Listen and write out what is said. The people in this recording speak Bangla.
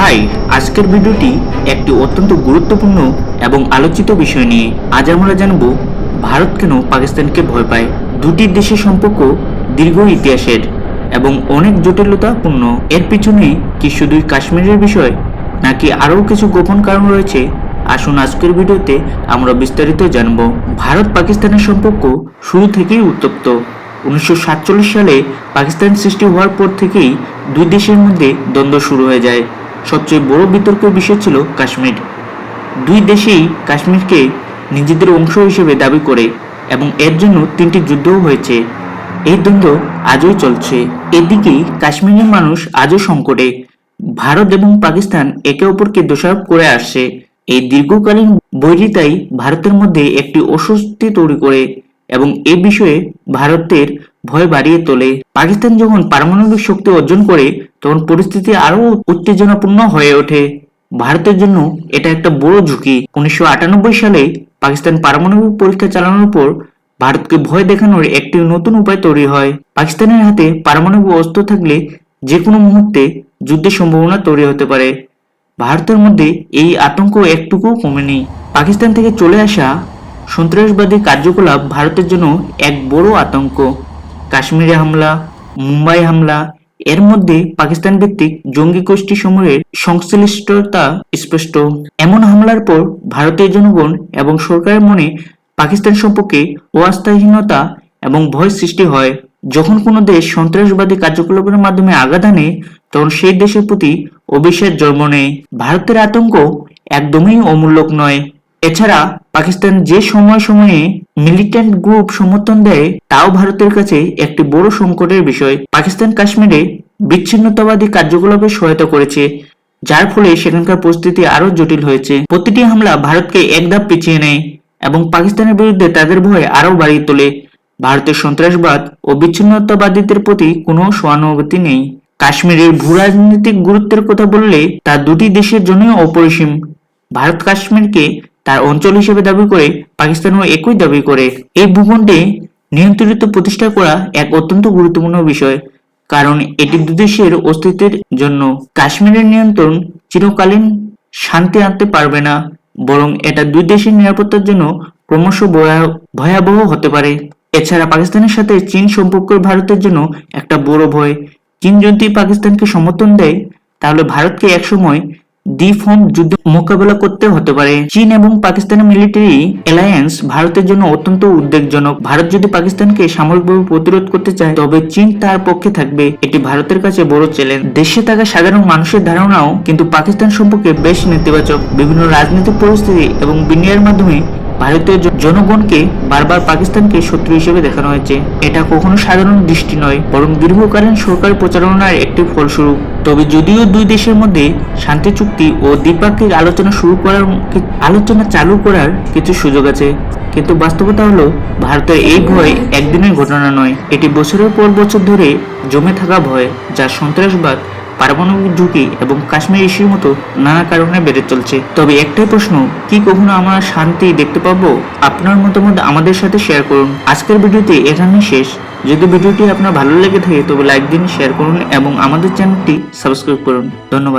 হাই আজকের ভিডিওটি একটি অত্যন্ত গুরুত্বপূর্ণ এবং আলোচিত বিষয় নিয়ে আজ আমরা জানব ভারত কেন পাকিস্তানকে ভয় পায়। দুটি দেশের সম্পর্ক দীর্ঘ ইতিহাসের এবং অনেক জটিলতাপূর্ণ। এর পিছনে কি শুধুই কাশ্মীরের বিষয়, নাকি আরও কিছু গোপন কারণ রয়েছে? আসুন আজকের ভিডিওতে আমরা বিস্তারিত জানব। ভারত পাকিস্তানের সম্পর্ক শুরু থেকেই উত্তপ্ত। উনিশশো সাতচল্লিশ সালে পাকিস্তান সৃষ্টি হওয়ার পর থেকেই দুই দেশের মধ্যে দ্বন্দ্ব শুরু হয়ে যায়। সবচেয়ে বড় বিতর্কের বিষয় ছিল কাশ্মীর। দুই দেশেই কাশ্মীরকে নিজেদের অংশ হিসেবে দাবি করে এবং এর জন্য তিনটি যুদ্ধও হয়েছে। এই দ্বন্দ্ব আজও চলছে। এদিকে কাশ্মীরের মানুষ আজও সংকটে। ভারত এবং পাকিস্তান একে অপরকে দোষারোপ করে আসছে। এই দীর্ঘকালীন বৈরিতাই ভারতের মধ্যে একটি অস্বস্তি তৈরি করে এবং এ বিষয়ে ভারতের ভয় বাড়িয়ে তোলে। পাকিস্তান যখন পারমাণবিক শক্তি অর্জন করে, তখন পরিস্থিতি আরও উত্তেজনাপূর্ণ হয়ে ওঠে। ভারতের জন্য এটা একটা বড় ঝুঁকি। উনিশশো আটানব্বই সালে পাকিস্তান পারমাণবিক পরীক্ষা চালানোর পর ভারতকে ভয় দেখানোর একটি নতুন উপায় তৈরি হয়। পাকিস্তানের হাতে পারমাণবিক অস্ত্র থাকলে যে কোনো মুহূর্তে যুদ্ধের সম্ভাবনা তৈরি হতে পারে। ভারতের মধ্যে এই আতঙ্ক একটুকু কমেনি পাকিস্তান থেকে চলে আসা সন্ত্রাসবাদী কার্যকলাপ ভারতের জন্য এক বড় আতঙ্ক। কাশ্মীরে হামলা, মুম্বাই হামলা, এর মধ্যে পাকিস্তান ভিত্তিক জঙ্গি গোষ্ঠী সমূহের সংশ্লিষ্টতা স্পষ্ট। এমন হামলার পর ভারতীয় জনগণ এবং সরকারের মনে পাকিস্তান সম্পর্কে অআস্থাহীনতা এবং ভয় সৃষ্টি হয়। যখন কোনো দেশ সন্ত্রাসবাদী কার্যকলাপের মাধ্যমে আঘাত আনে, তখন সেই দেশের প্রতি অবিশ্বাস জন্ম নেয়। ভারতের আতঙ্ক একদমই অমূল্যক নয়। এছাড়া পাকিস্তান যে সময় সময়ে মিলিটেন্ট গ্রুপ সমর্থন দেয়, তাও ভারতের কাছে একটি বড় সংকটের বিষয়। পাকিস্তান কাশ্মীরে বিচ্ছিন্নতাবাদী কার্যকলাপে সহায়তা করেছে, যার ফলে সেখানকার পরিস্থিতি আরও জটিল হয়েছে। প্রতিটি হামলা ভারতকে এক ধাপ পিছিয়ে নেয় এবং পাকিস্তানের বিরুদ্ধে তাদের ভয় আরও বাড়িয়ে তোলে। ভারতের সন্ত্রাসবাদ ও বিচ্ছিন্নতাবাদীদের প্রতি কোনো সহানুভূতি নেই। কাশ্মীরের ভূ রাজনৈতিক গুরুত্বের কথা বললে তা দুটি দেশের জন্য অপরিসীম। ভারত কাশ্মীরকে তার অঞ্চল হিসেবে দাবি করে পাকিস্তানও একই দাবি করে। এই ভূখণ্ডে নিয়ন্ত্রিত প্রতিষ্ঠা করা এক অত্যন্ত গুরুত্বপূর্ণ বিষয়, কারণ এটি দুদেশের অস্তিত্বের জন্য। কাশ্মীরের নিয়ন্ত্রণ চিরকালীন শান্তি আনতে পারবে না, বরং এটা দুই দেশের নিরাপত্তার জন্য ক্রমশ ভয়া- ভয়াবহ হতে পারে। এছাড়া পাকিস্তানের সাথে চীন সম্পর্ক ভারতের জন্য একটা বড় ভয়। চীন যদি পাকিস্তানকে সমর্থন দেয়, তাহলে ভারতকে একসময় দ্বিফ্রন্ট যুদ্ধ মোকাবেলা করতে হতে পারে। চীন এবং পাকিস্তানের মিলিটারি অ্যালায়েন্স ভারতের জন্য অত্যন্ত উদ্বেগজনক। ভারত যদি পাকিস্তানকে সামরিকভাবে প্রতিরোধ করতে চায়, তবে চীন তার পক্ষে থাকবে। এটি ভারতের কাছে বড় চ্যালেঞ্জ দেশে থাকা সাধারণ মানুষের ধারণাও কিন্তু পাকিস্তান সম্পর্কে বেশ নেতিবাচক। বিভিন্ন রাজনৈতিক পরিস্থিতি এবং বিনিয়োগের মাধ্যমে ভারতীয় জনগণকে বারবার পাকিস্তানকে শত্রু হিসেবে দেখানো হয়েছে। এটা কখনো সাধারণ দৃষ্টি নয়, বরং দীর্ঘকালীন সরকার প্রচারণার একটি ফলস্বরূপ। তবে যদিও দুই দেশের মধ্যে শান্তি চুক্তি ও দ্বিপাক্ষিক আলোচনা শুরু করার আলোচনা চালু করার কিছু সুযোগ আছে। কিন্তু বাস্তবতা হলো, ভারতের এই ভয় একদিনের ঘটনা নয়। এটি বছরের পর বছর ধরে জমে থাকা ভয়, যা সন্ত্রাসবাদ পারমাণবিক ঝুঁকি এবং কাশ্মীর ইস্যুর মতো নানা কারণে বেড়ে চলছে। তবে একটাই প্রশ্ন, কি কখনো আমরা শান্তি দেখতে পাবো? আপনার মতামত আমাদের সাথে শেয়ার করুন। আজকের ভিডিওটি এখানে শেষ। যদি ভিডিওটি আপনার ভালো লেগে থাকে, তবে লাইক দিন শেয়ার করুন এবং আমাদের চ্যানেলটি সাবস্ক্রাইব করুন। ধন্যবাদ।